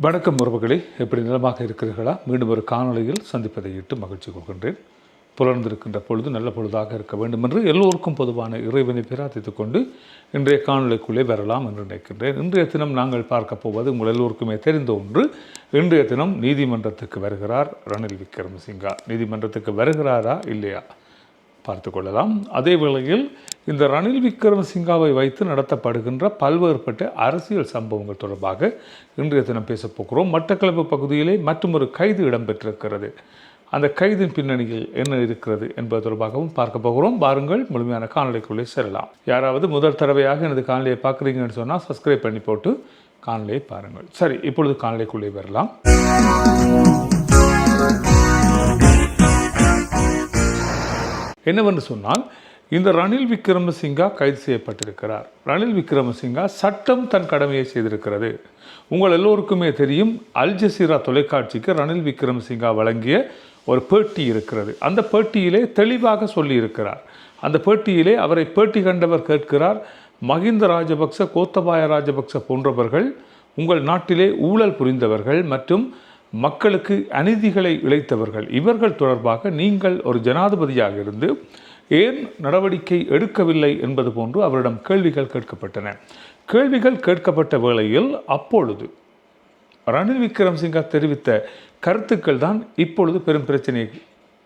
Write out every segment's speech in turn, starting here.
வணக்கம் உறவுகளே எப்படி நிலமாக இருக்கிறீர்களா? மீண்டும் ஒரு காணொளியில் சந்திப்பதை இட்டு மகிழ்ச்சி கொள்கின்றேன். புலர்ந்திருக்கின்ற பொழுது நல்ல பொழுதாக இருக்க வேண்டும் என்று எல்லோருக்கும் பொதுவான இறைவனை பிரார்த்தித்துக் கொண்டு இன்றைய காணொளிக்குள்ளே வரலாம் என்று நினைக்கின்றேன். இன்றைய தினம் நாங்கள் பார்க்க போவது உங்கள் எல்லோருக்குமே தெரிந்த ஒன்று. இன்றைய தினம் நீதிமன்றத்துக்கு வருகிறார் ரணில் விக்ரமசிங்கா. நீதிமன்றத்துக்கு வருகிறாரா இல்லையா? பார்த்து கொள்ளலாம். அதே வேளையில் இந்த ரணில் விக்ரமசிங்காவை வைத்து நடத்தப்படுகின்ற பல்வேறுபட்ட அரசியல் சம்பவங்கள் தொடர்பாக இன்றைய தினம் பேசப்போகிறோம் மட்டக்களப்பு பகுதியிலே மற்றொரு கைது இடம்பெற்றிருக்கிறது. அந்த கைதின் பின்னணியில் என்ன இருக்கிறது என்பது தொடர்பாகவும் பார்க்க போகிறோம். பாருங்கள் முழுமையான காணொலிக்குள்ளே செல்லலாம். யாராவது முதல் தடவையாக எனது காணொலியை பார்க்குறீங்கன்னு சொன்னால் சப்ஸ்கிரைப் பண்ணி போட்டு காணொலியை பாருங்கள். சரி இப்பொழுது காணொலிக்குள்ளே வரலாம். என்னவென்று சொன்னால் இந்த ரணில் விக்ரமசிங்கா கைது செய்யப்பட்டிருக்கிறார். ரணில் விக்ரமசிங்கா சட்டம் தன் கடமையை செய்திருக்கிறது. உங்கள் எல்லோருக்குமே தெரியும் அல் ஜசீரா தொலைக்காட்சிக்கு ரணில் விக்ரமசிங்கா வழங்கிய ஒரு பேட்டி இருக்கிறது. அந்த பேட்டியிலே தெளிவாக சொல்லியிருக்கிறார். அந்த பேட்டியிலே அவரை பேட்டி கண்டவர் கேட்கிறார் மஹிந்த ராஜபக்ச கோத்தபாய ராஜபக்ச போன்றவர்கள் உங்கள் நாட்டிலே ஊழல் புரிந்தவர்கள் மற்றும் மக்களுக்கு அநீதிகளை இழைத்தவர்கள். இவர்கள் தொடர்பாக நீங்கள் ஒரு ஜனாதிபதியாக இருந்து ஏன் நடவடிக்கை எடுக்கவில்லை என்பது போன்று அவரிடம் கேள்விகள் கேட்கப்பட்டன. கேள்விகள் கேட்கப்பட்ட வேளையில் அப்பொழுது ரணில் விக்ரம்சிங்கா தெரிவித்த கருத்துக்கள் தான் இப்பொழுது பெரும் பிரச்சனையை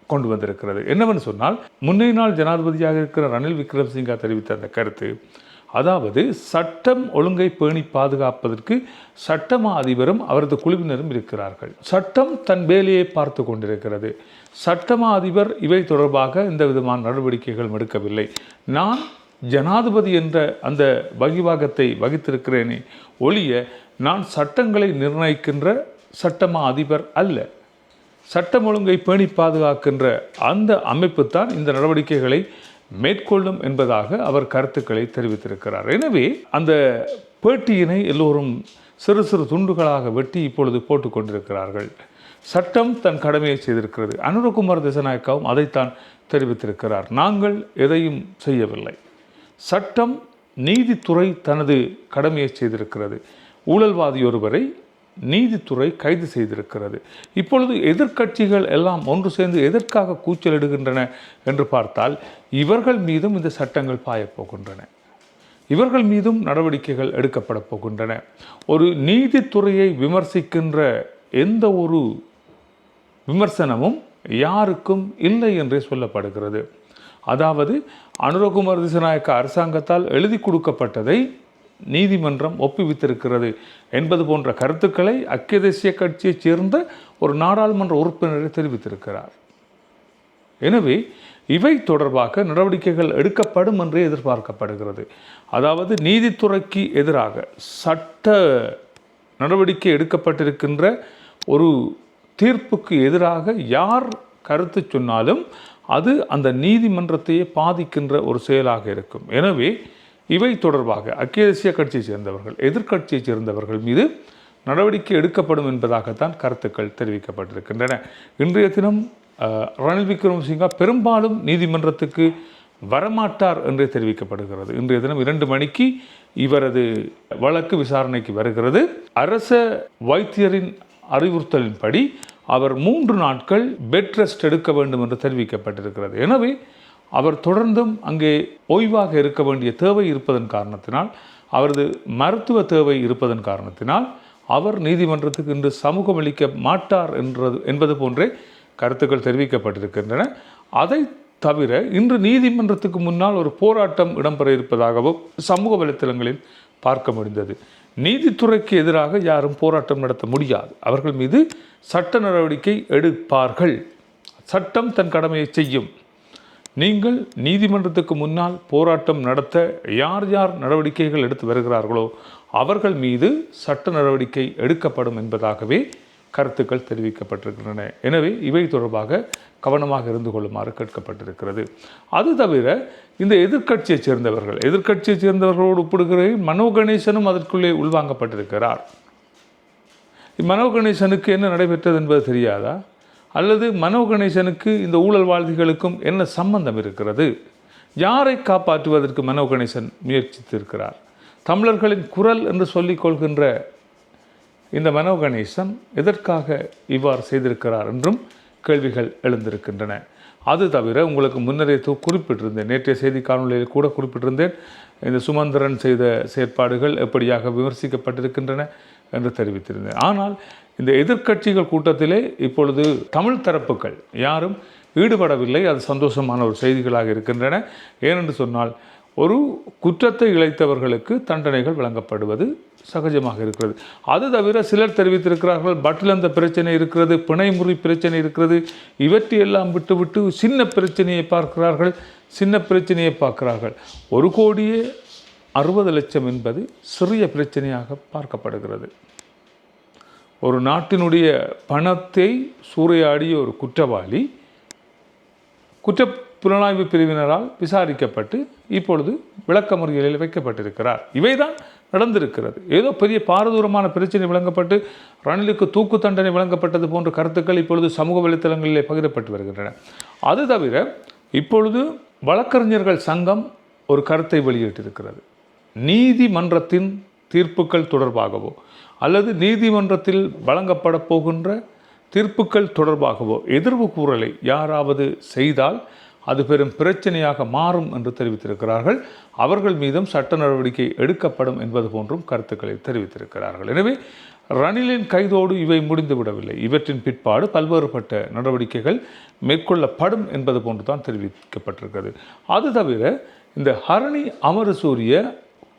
கொண்டு வந்திருக்கிறது. என்னவென்று சொன்னால் முன்னைய நாள் ஜனாதிபதியாக இருக்கிற ரணில் விக்ரம்சிங்கா தெரிவித்த அந்த கருத்து அதாவது சட்டம் ஒழுங்கை பேணி பாதுகாப்பதற்கு சட்டமா அதிபரும் அவரது குழுவினரும் இருக்கிறார்கள். சட்டம் தன் வேலையை பார்த்து கொண்டிருக்கிறது. சட்டமா அதிபர் இவை தொடர்பாக எந்த விதமான நடவடிக்கைகள் எடுக்கவில்லை. நான் ஜனாதிபதி என்ற அந்த வகிவாகத்தை வகித்திருக்கிறேனே ஒழிய நான் சட்டங்களை நிர்ணயிக்கின்ற சட்டமா அதிபர் அல்ல. சட்டம் ஒழுங்கை பேணி பாதுகாக்கின்ற அந்த அமைப்பு தான் இந்த நடவடிக்கைகளை மேற்கொள்ளும் என்பதாக அவர் கருத்துக்களை தெரிவித்திருக்கிறார். எனவே அந்த பேட்டியினை எல்லோரும் சிறு சிறு துண்டுகளாக வெட்டி இப்பொழுது போட்டுக்கொண்டிருக்கிறார்கள் சட்டம் தன் கடமையை செய்திருக்கிறது. அனுரகுமார் திசநாயக்காவும் அதைத்தான் தெரிவித்திருக்கிறார். நாங்கள் எதையும் செய்யவில்லை. சட்டம் நீதித்துறை தனது கடமையை செய்திருக்கிறது. ஊழல்வாதி ஒருவரை நீதித்துறை கைது செய்திருக்கிறது. இப்பொழுது எதிர்க்கட்சிகள் எல்லாம் ஒன்று சேர்ந்து எதற்காக கூச்சலிடுகின்றன என்று பார்த்தால் இவர்கள் மீதும் இந்த சட்டங்கள் பாயப்போகின்றன இவர்கள் மீதும் நடவடிக்கைகள் எடுக்கப்பட போகின்றன. ஒரு நீதித்துறையை விமர்சிக்கின்ற எந்த ஒரு விமர்சனமும் யாருக்கும் இல்லை என்றே சொல்லப்படுகிறது. அதாவது அனுரகுமார் திசநாயக்க அரசாங்கத்தால் எழுதி கொடுக்கப்பட்டதை நீதிமன்றம் ஒப்புவித்திருக்கிறது என்பது போன்ற கருத்துக்களை ஐக்கிய தேசிய கட்சியைச் சேர்ந்த ஒரு நாடாளுமன்ற உறுப்பினரை தெரிவித்திருக்கிறார். எனவே இவை தொடர்பாக நடவடிக்கைகள் எடுக்கப்படும் என்றே எதிர்பார்க்கப்படுகிறது. அதாவது நீதித்துறைக்கு எதிராக சட்ட நடவடிக்கை எடுக்கப்பட்டிருக்கின்ற ஒரு தீர்ப்புக்கு எதிராக யார் கருத்து சொன்னாலும் அது அந்த நீதிமன்றத்தையே பாதிக்கின்ற ஒரு செயலாக இருக்கும். எனவே இவை தொடர்பாக ஐக்கிய தேசிய கட்சியைச் சேர்ந்தவர்கள் எதிர்க்கட்சியைச் சேர்ந்தவர்கள் மீது நடவடிக்கை எடுக்கப்படும் என்பதாகத்தான் கருத்துக்கள் தெரிவிக்கப்பட்டிருக்கின்றன. இன்றைய தினம் ரணில் விக்ரமசிங்கா பெரும்பாலும் நீதிமன்றத்துக்கு வரமாட்டார் என்றே தெரிவிக்கப்படுகிறது. இன்றைய தினம் இரண்டு மணிக்கு இவரது வழக்கு விசாரணைக்கு வருகிறது. அரச வைத்தியரின் அறிவுறுத்தலின்படி அவர் மூன்று நாட்கள் பெட் ரெஸ்ட் எடுக்க வேண்டும் என்று தெரிவிக்கப்பட்டிருக்கிறது. எனவே அவர் தொடர்ந்தும் அங்கே ஓய்வாக இருக்க வேண்டிய தேவை இருப்பதன் காரணத்தினால் அவரது மருத்துவ தேவை இருப்பதன் காரணத்தினால் அவர் நீதிமன்றத்துக்கு இன்று சமூகம் அளிக்க மாட்டார் என்றது என்பது போன்றே கருத்துக்கள் தெரிவிக்கப்பட்டிருக்கின்றன. அதை தவிர இன்று நீதிமன்றத்துக்கு முன்னால் ஒரு போராட்டம் இடம்பெற இருப்பதாகவும் சமூக வலைத்தளங்களில் பார்க்க முடிந்தது. நீதித்துறைக்கு எதிராக யாரும் போராட்டம் நடத்த முடியாது. அவர்கள் மீது சட்ட நடவடிக்கை எடுப்பார்கள். சட்டம் தன் கடமையை செய்யும். நீங்கள் நீதிமன்றத்துக்கு முன்னால் போராட்டம் நடத்த யார் யார் நடவடிக்கைகள் எடுத்து வருகிறார்களோ அவர்கள் மீது சட்ட நடவடிக்கை எடுக்கப்படும் என்பதாகவே கருத்துக்கள் தெரிவிக்கப்பட்டிருக்கின்றன. எனவே இவை தொடர்பாக கவனமாக இருந்து கொள்ளுமாறு கேட்கப்பட்டிருக்கிறது. அது தவிர இந்த எதிர்க்கட்சியைச் சேர்ந்தவர்கள் எதிர்க்கட்சியைச் சேர்ந்தவர்களோடு ஒப்பிடுகிற மனோ கணேசனும் அதற்குள்ளே உள்வாங்கப்பட்டிருக்கிறார். மனோ கணேசனுக்கு என்ன நடைபெற்றது என்பது தெரியாதா? அல்லது மனோ கணேசனுக்கு இந்த ஊழல்வாதிகளுக்கும் என்ன சம்பந்தம் இருக்கிறது? யாரை காப்பாற்றுவதற்கு மனோ கணேசன் முயற்சித்திருக்கிறார்? தமிழர்களின் குரல் என்று சொல்லிக் கொள்கின்ற இந்த மனோ கணேசன் எதற்காக இவ்வாறு செய்திருக்கிறார் என்றும் கேள்விகள் எழுந்திருக்கின்றன. அது தவிர உங்களுக்கு முன்னரே குறிப்பிட்டிருந்தேன். நேற்றைய செய்தி காணொலியில் கூட குறிப்பிட்டிருந்தேன். இந்த சுமந்திரன் செய்த செயற்பாடுகள் எப்படியாக விமர்சிக்கப்பட்டிருக்கின்றன? என்று தெரிவித்திருந்தேன். ஆனால் இந்த எதிர்க்கட்சிகள் கூட்டத்திலே இப்பொழுது தமிழ் தரப்புகள் யாரும் ஈடுபடவில்லை. அது சந்தோஷமான ஒரு செய்திகளாக இருக்கின்றன. ஏனென்று சொன்னால் ஒரு குற்றத்தை இழைத்தவர்களுக்கு தண்டனைகள் வழங்கப்படுவது சகஜமாக இருக்கிறது. அது தவிர சிலர் தெரிவித்திருக்கிறார்கள் பட்டில் அந்த பிரச்சனை இருக்கிறது பிணைமுறி பிரச்சனை இருக்கிறது இவற்றையெல்லாம் விட்டுவிட்டு சின்ன பிரச்சனையை பார்க்கிறார்கள் சின்ன பிரச்சனையை பார்க்கிறார்கள். ஒரு கோடியே அறுபது லட்சம் என்பது சிறிய பிரச்சனையாக பார்க்கப்படுகிறது. ஒரு நாட்டினுடைய பணத்தை சூறையாடிய ஒரு குற்றவாளி குற்ற புலனாய்வு பிரிவினரால் விசாரிக்கப்பட்டு இப்பொழுது விளக்கமறியலில் வைக்கப்பட்டிருக்கிறார். இவைதான் நடந்திருக்கிறது. ஏதோ பெரிய பாரதூரமான பிரச்சனை விளங்கப்பட்டு ரணிலுக்கு தூக்கு தண்டனை வழங்கப்பட்டது போன்ற கருத்துக்கள் இப்பொழுது சமூக வலைத்தளங்களிலே பகிரப்பட்டு வருகின்றன. அது தவிர இப்பொழுது வழக்கறிஞர்கள் சங்கம் ஒரு கருத்தை வெளியிட்டிருக்கிறது. நீதிமன்றத்தின் தீர்ப்புகள் தொடர்பாகவோ அல்லது நீதிமன்றத்தில் வழங்கப்பட போகின்ற தீர்ப்புகள் தொடர்பாகவோ எதிர்வு கூறலை யாராவது செய்தால் அது பெரும் பிரச்சனையாக மாறும் என்று தெரிவித்திருக்கிறார்கள். அவர்கள் மீதும் சட்ட நடவடிக்கை எடுக்கப்படும் என்பது போன்றும் கருத்துக்களை தெரிவித்திருக்கிறார்கள். எனவே ரணிலின் கைதோடு இவை முடிந்துவிடவில்லை. இவற்றின் பிற்பாடு பல்வேறுபட்ட நடவடிக்கைகள் மேற்கொள்ளப்படும் என்பது போன்று தான் தெரிவிக்கப்பட்டிருக்கிறது. அது தவிர இந்த ஹரணி அமரசூரிய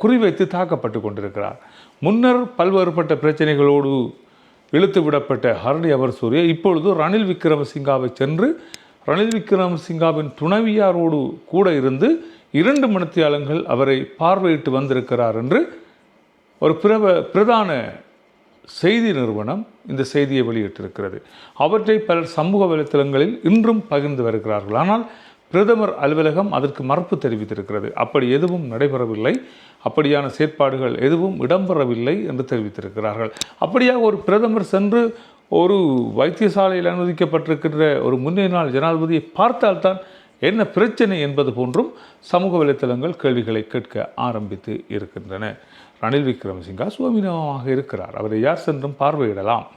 குறிவைத்து தாக்கப்பட்டு கொண்டிருக்கிறார். முன்னர் பல்வேறுபட்ட பிரச்சனைகளோடு இழுத்து விடப்பட்ட ஹரணி அமரசூரிய இப்பொழுது ரணில் விக்ரமசிங்காவை சென்று ரணில் விக்ரமசிங்காவின் துணைவியாரோடு கூட இருந்து இரண்டு மணித்தியாளங்கள் அவரை பார்வையிட்டு வந்திருக்கிறார் என்று ஒரு பிரப பிரதான செய்தி நிறுவனம் இந்த செய்தியை வெளியிட்டிருக்கிறது. அவற்றை பலர் சமூக வலைத்தளங்களில் இன்றும் பகிர்ந்து வருகிறார்கள். ஆனால் பிரதமர் அலுவலகம் அதற்கு மறுப்பு தெரிவித்திருக்கிறது. அப்படி எதுவும் நடைபெறவில்லை. அப்படியான செயற்பாடுகள் எதுவும் இடம்பெறவில்லை என்று தெரிவித்திருக்கிறார்கள். அப்படியாக ஒரு பிரதமர் சென்று ஒரு வைத்தியசாலையில் அனுமதிக்கப்பட்டிருக்கின்ற ஒரு முன்னே நாள் ஜனாதிபதியை பார்த்தால்தான் என்ன பிரச்சனை என்பது போன்றும் சமூக வலைத்தளங்கள் கேள்விகளை கேட்க ஆரம்பித்து இருக்கின்றன. ரணில் விக்ரமசிங்கா சுவாமிநாமமாக இருக்கிறார். அவரை யார் சென்றும் பார்வையிடலாம்.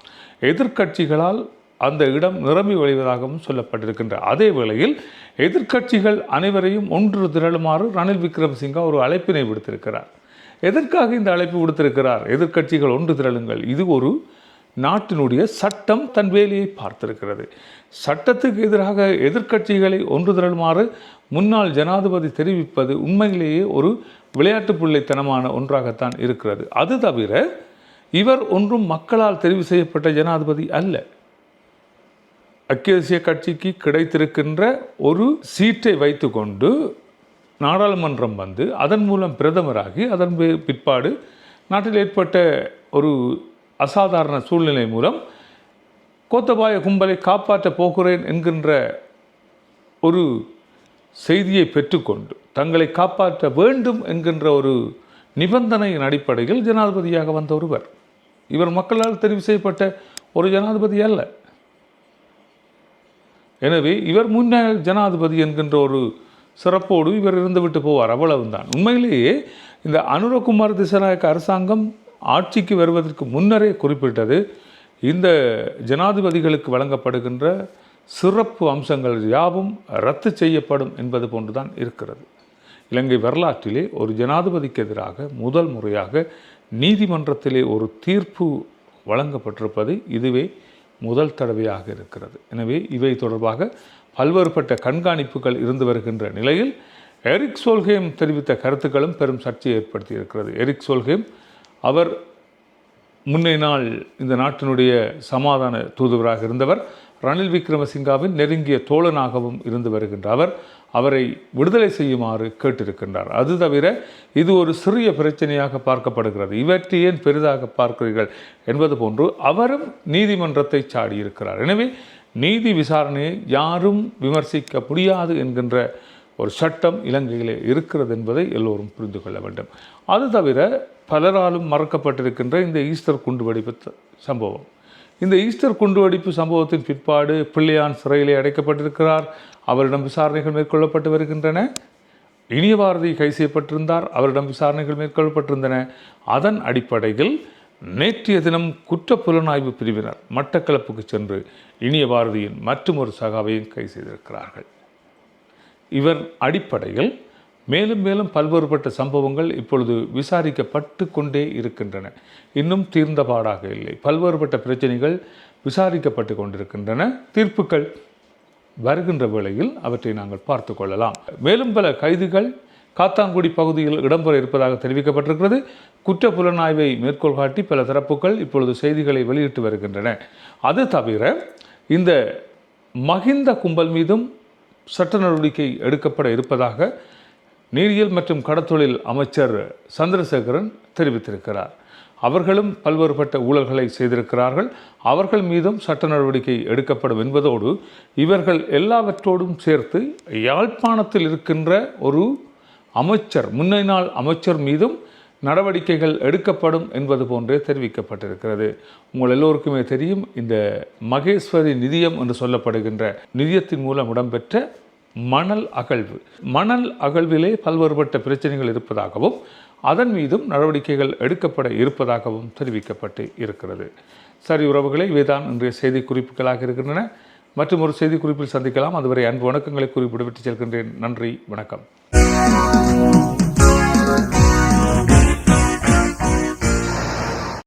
எதிர்க்கட்சிகளால் அந்த இடம் நிரம்பி வழிவதாகவும் சொல்லப்பட்டிருக்கின்ற அதே வேளையில் எதிர்க்கட்சிகள் அனைவரையும் ஒன்று திரளுமாறு ரணில் விக்ரமசிங்கா ஒரு அழைப்பினை விடுத்திருக்கிறார். எதற்காக இந்த அழைப்பு விடுத்திருக்கிறார்? எதிர்க்கட்சிகள் ஒன்று திரளுங்கள். இது ஒரு நாட்டினுடைய சட்டம் தன் வேலையை பார்த்திருக்கிறது. சட்டத்துக்கு எதிராக எதிர்க்கட்சிகளை ஒன்று திரளுமாறு முன்னாள் ஜனாதிபதி தெரிவிப்பது உண்மையிலேயே ஒரு விளையாட்டு பிள்ளைத்தனமான ஒன்றாகத்தான் இருக்கிறது. அது தவிர இவர் ஒன்றும் மக்களால் தெரிவு செய்யப்பட்ட ஜனாதிபதி அல்ல. ஐக்கிய கட்சிக்கு கிடைத்திருக்கின்ற ஒரு சீட்டை வைத்துக்கொண்டு நாடாளுமன்றம் வந்து அதன் மூலம் பிரதமராகி அதன் பிற்பாடு நாட்டில் ஏற்பட்ட ஒரு அசாதாரண சூழ்நிலை மூலம் கோத்தபாய கும்பலை காப்பாற்றப் போகிறேன் என்கின்ற ஒரு செய்தியை பெற்றுக்கொண்டு தங்களை காப்பாற்ற வேண்டும் என்கின்ற ஒரு நிபந்தனையின் அடிப்படையில் ஜனாதிபதியாக வந்த ஒருவர். இவர் மக்களால் தெரிவு செய்யப்பட்ட ஒரு ஜனாதிபதி அல்ல. எனவே இவர் முன்னாள் ஜனாதிபதி என்கின்ற ஒரு சிறப்போடு இவர் இருந்துவிட்டு போவார் அவ்வளவுதான். உண்மையிலேயே இந்த அனுரகுமார் திசநாயக்க அரசாங்கம் ஆட்சிக்கு வருவதற்கு முன்னரே குறிப்பிட்டது இந்த ஜனாதிபதிகளுக்கு வழங்கப்படுகின்ற சிறப்பு அம்சங்கள் யாவும் ரத்து செய்யப்படும் என்பது போன்றுதான் இருக்கிறது. இலங்கை வரலாற்றிலே ஒரு ஜனாதிபதிக்கு எதிராக முதல் முறையாக நீதிமன்றத்திலே ஒரு தீர்ப்பு வழங்கப்பட்டிருப்பது இதுவே முதல் தடவையாக இருக்கிறது. எனவே இவை தொடர்பாக பல்வேறுபட்ட கண்காணிப்புகள் இருந்து வருகின்ற நிலையில் எரிக் சோல்ஹேம் தெரிவித்த கருத்துக்களும் பெரும் சர்ச்சையை ஏற்படுத்தி இருக்கிறது எரிக் சோல்ஹேம் அவர் முன்னே நாள் இந்த நாட்டினுடைய சமாதான தூதுவராக இருந்தவர். ரணில் விக்ரமசிங்காவின் நெருங்கிய தோழனாகவும் இருந்து வருகின்ற அவர். அவரை விடுதலை செய்யுமாறு கேட்டிருக்கின்றார். அது தவிர இது ஒரு சிறிய பிரச்சனையாக பார்க்கப்படுகிறது. இவற்றை ஏன் பெரிதாக பார்க்கிறீர்கள் என்பது போன்று அவரும் நீதிமன்றத்தை சாடியிருக்கிறார். எனவே நீதி விசாரணையை யாரும் விமர்சிக்க முடியாது என்கின்ற ஒரு சட்டம் இலங்கையிலே இருக்கிறது என்பதை எல்லோரும் புரிந்து கொள்ள வேண்டும். அது தவிர பலராலும் மறக்கப்பட்டிருக்கின்ற இந்த ஈஸ்டர் குண்டுவெடிப்பு சம்பவம். இந்த ஈஸ்டர் குண்டுவெடிப்பு சம்பவத்தின் பிற்பாடு பிள்ளையான் சிறையிலே அடைக்கப்பட்டிருக்கிறார். அவரிடம் விசாரணைகள் மேற்கொள்ளப்பட்டு வருகின்றன. இனிய பாரதி கை செய்யப்பட்டிருந்தார். அவரிடம் விசாரணைகள் மேற்கொள்ளப்பட்டிருந்தன. அதன் அடிப்படையில் நேற்றைய தினம் குற்ற புலனாய்வு பிரிவினர் மட்டக்களப்புக்கு சென்று இனிய பாரதியின் மற்றும் ஒரு சகாவையும் கை செய்திருக்கிறார்கள். இவர் அடிப்படையில் மேலும் மேலும் பல்வேறுபட்ட சம்பவங்கள் இப்பொழுது விசாரிக்கப்பட்டு கொண்டே இருக்கின்றன. இன்னும் தீர்ந்தபாடாக இல்லை. பல்வேறுபட்ட பிரச்சனைகள் விசாரிக்கப்பட்டு கொண்டிருக்கின்றன. தீர்ப்புகள் வருகின்ற வேளையில் அவற்றை நாங்கள் பார்த்து கொள்ளலாம். மேலும் பல கைதுகள் காத்தாங்குடி பகுதியில் இடம்பெற இருப்பதாக தெரிவிக்கப்பட்டிருக்கிறது. குற்ற புலனாய்வை மேற்கோள் காட்டி பல தரப்புகள் இப்பொழுது செய்திகளை வெளியிட்டு வருகின்றன. அது தவிர இந்த மகிந்த கும்பல் மீதும் சட்ட நடவடிக்கை எடுக்கப்பட இருப்பதாக நீரியல் மற்றும் கடத்தொழில் அமைச்சர் சந்திரசேகரன் தெரிவித்திருக்கிறார். அவர்களும் பல்வேறுபட்ட ஊழல்களை செய்திருக்கிறார்கள். அவர்கள் மீதும் சட்ட நடவடிக்கை எடுக்கப்படும் என்பதோடு இவர்கள் எல்லாவற்றோடும் சேர்த்து யாழ்ப்பாணத்தில் இருக்கின்ற ஒரு அமைச்சர் முன்னை நாள் அமைச்சர் மீதும் நடவடிக்கைகள் எடுக்கப்படும் என்பது போன்றே தெரிவிக்கப்பட்டிருக்கிறது. உங்கள் எல்லோருக்குமே தெரியும் இந்த மகேஸ்வரி நிதியம் என்று சொல்லப்படுகின்ற நிதியத்தின் மூலம் இடம்பெற்ற மணல் அகழ்வு. மணல் அகழ்விலே பல்வேறுபட்ட பிரச்சனைகள் இருப்பதாகவும் அதன் மீதும் நடவடிக்கைகள் எடுக்கப்பட இருப்பதாகவும் தெரிவிக்கப்பட்டு இருக்கிறது. சரி உறவுகளை இவைதான் இன்றைய செய்தி குறிப்புகளாக இருக்கின்றன. மற்றும் ஒரு செய்தி குறிப்பில் சந்திக்கலாம். அதுவரை அன்பு வணக்கங்களை குறிப்பிட்டு விட்டு செல்கின்றேன். நன்றி வணக்கம்.